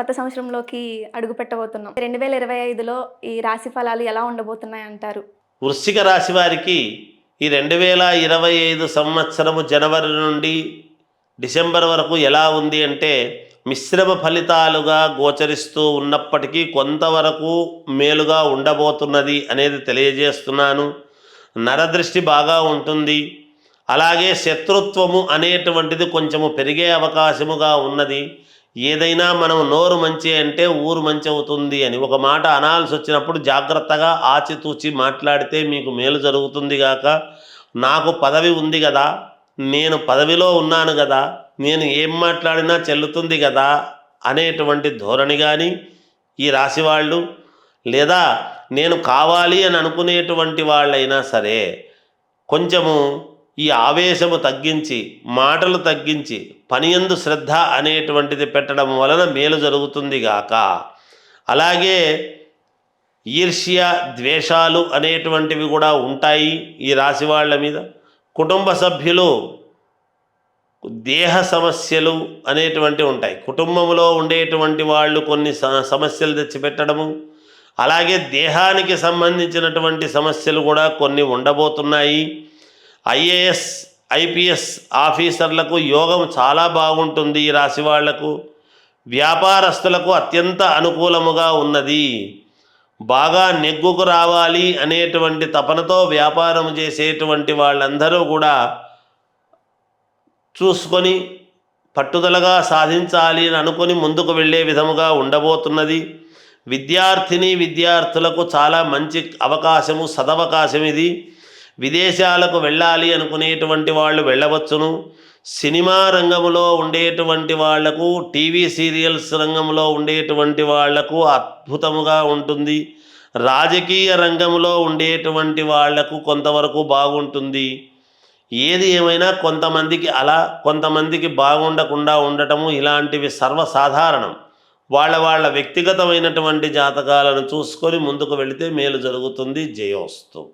కొత్త సంవత్సరంలోకి అడుగు పెట్టబోతున్నాం. రెండు వేల ఇరవై ఐదులో ఈ రాశి ఫలాలు ఎలా ఉండబోతున్నాయి అంటారు? వృశ్చిక రాశి వారికి ఈ రెండు వేల ఇరవై ఐదు సంవత్సరము జనవరి నుండి డిసెంబర్ వరకు ఎలా ఉంది అంటే మిశ్రమ ఫలితాలుగా గోచరిస్తూ ఉన్నప్పటికీ కొంతవరకు మేలుగా ఉండబోతున్నది అనేది తెలియజేస్తున్నాను. నరదృష్టి బాగా ఉంటుంది. అలాగే శత్రుత్వము అనేటువంటిది కొంచెము పెరిగే అవకాశముగా ఉన్నది. ఏదైనా మనం నోరు మంచి అంటే ఊరు మంచి అవుతుంది అని ఒక మాట అనాల్సి వచ్చినప్పుడు జాగ్రత్తగా ఆచితూచి మాట్లాడితే మీకు మేలు జరుగుతుంది గాక. నాకు పదవి ఉంది కదా నేను పదవిలో ఉన్నాను కదా నేను ఏం మాట్లాడినా చెల్లుతుంది కదా అనేటువంటి ధోరణి కానీ ఈ రాశి వాళ్ళు లేదా నేను కావాలి అని అనుకునేటువంటి వాళ్ళైనా సరే కొంచెము ఈ ఆవేశము తగ్గించి మాటలు తగ్గించి పనియందు శ్రద్ధ అనేటువంటిది పెట్టడం వలన మేలు జరుగుతుంది గాక. అలాగే ఈర్ష్య ద్వేషాలు అనేటువంటివి కూడా ఉంటాయి ఈ రాశి వాళ్ళ మీద. కుటుంబ సభ్యులు దేహ సమస్యలు అనేటువంటివి ఉంటాయి. కుటుంబంలో ఉండేటువంటి వాళ్ళు కొన్ని స- సమస్యలు తెచ్చిపెట్టడము అలాగే దేహానికి సంబంధించినటువంటి సమస్యలు కూడా కొన్ని ఉండబోతున్నాయి. ఐఏఎస్ ఐపీఎస్ ఆఫీసర్లకు యోగం చాలా బాగుంటుంది ఈ రాశి వాళ్ళకు. వ్యాపారస్తులకు అత్యంత అనుకూలముగా ఉన్నది. బాగా నెగ్గుకు రావాలి అనేటువంటి తపనతో వ్యాపారం చేసేటువంటి వాళ్ళందరూ కూడా చూసుకొని పట్టుదలగా సాధించాలి అని అనుకొని ముందుకు వెళ్ళే విధముగా ఉండబోతున్నది. విద్యార్థిని విద్యార్థులకు చాలా మంచి అవకాశము సదవకాశం ఇది. విదేశాలకు వెళ్ళాలి అనుకునేటువంటి వాళ్ళు వెళ్ళవచ్చును. సినిమా రంగంలో ఉండేటువంటి వాళ్ళకు టీవీ సీరియల్స్ రంగంలో ఉండేటువంటి వాళ్ళకు అద్భుతముగా ఉంటుంది. రాజకీయ రంగంలో ఉండేటువంటి వాళ్ళకు కొంతవరకు బాగుంటుంది. ఏది ఏమైనా కొంతమందికి అలా కొంతమందికి బాగుండకుండా ఉండటము ఇలాంటివి సర్వసాధారణం. వాళ్ళ వాళ్ళ వ్యక్తిగతమైనటువంటి జాతకాలను చూసుకొని ముందుకు వెళితే మేలు జరుగుతుంది. జయోస్తు.